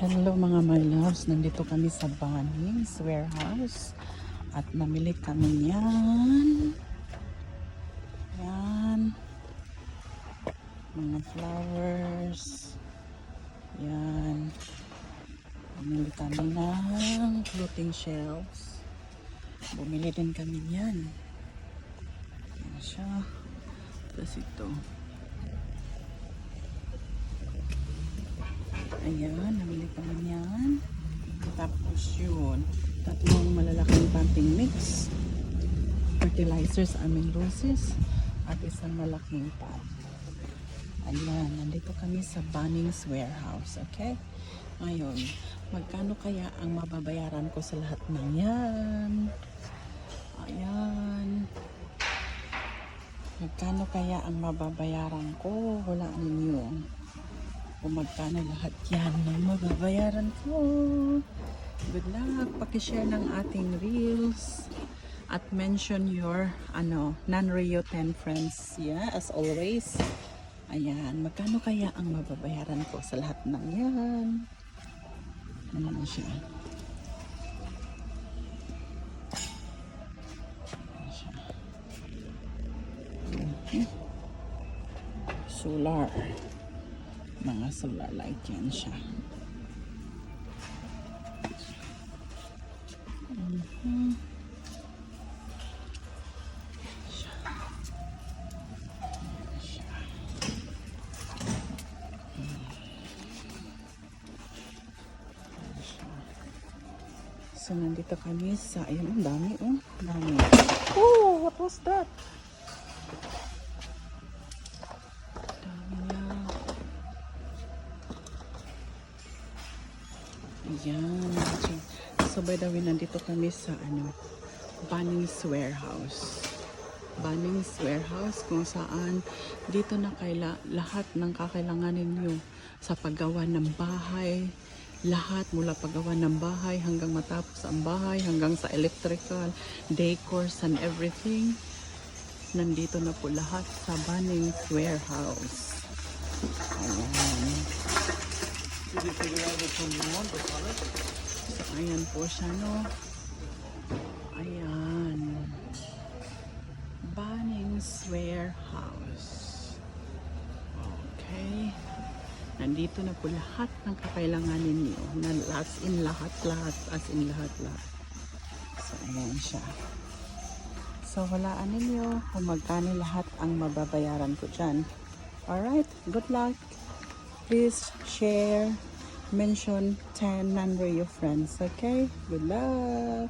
Hello mga my loves, nandito kami sa Bunnings Warehouse at namili kami yan. Yan. Mga flowers. Yan. Namili kami ng floating shelves. Bumili din kami yan. Yan siya. Tapos ito. Ayan, namili kami niyan. Tapos yun, tatlong malalaking pumping mix. Fertilizers, amin roses. At isang malaking pot. Ayan, nandito kami sa Bunnings Warehouse, okay? Ngayon, magkano kaya ang mababayaran ko sa lahat ng yan? Ayan. Magkano kaya ang mababayaran ko? Wala ninyo kung magkano lahat yan ng mababayaran ko. Good luck. Pakishare ng ating reels at mention your ano, non-Rio 10 friends. Yeah, as always. Ayan, magkano kaya ang mababayaran ko sa lahat ng yan? Ano na siya? Ano? Mhm. Solar mga solar light yan siya. Yan siya. So, nandito kami sa, ayun, dami, oh. Dami. Oh, what was that? Ayan. So, by the way, nandito kami sa, ano, Bunnings Warehouse. Bunnings Warehouse kung saan dito na kaila lahat ng kakailanganin nyo sa paggawa ng bahay. Lahat mula paggawa ng bahay hanggang matapos ang bahay, hanggang sa electrical, decors and everything. Nandito na po lahat sa Bunnings Warehouse. Ayan. So, ayan po siya, no? Ayan. Bunnings Warehouse. Okay. Nandito na po lahat ng kakailanganin niyo. Na as in lahat, lahat, as in lahat, lahat. So, ayan siya. So, walaan ninyo kung magkano lahat ang mababayaran ko dyan. Alright, good luck. Please share, mention 10 non-radio friends, okay? Good luck!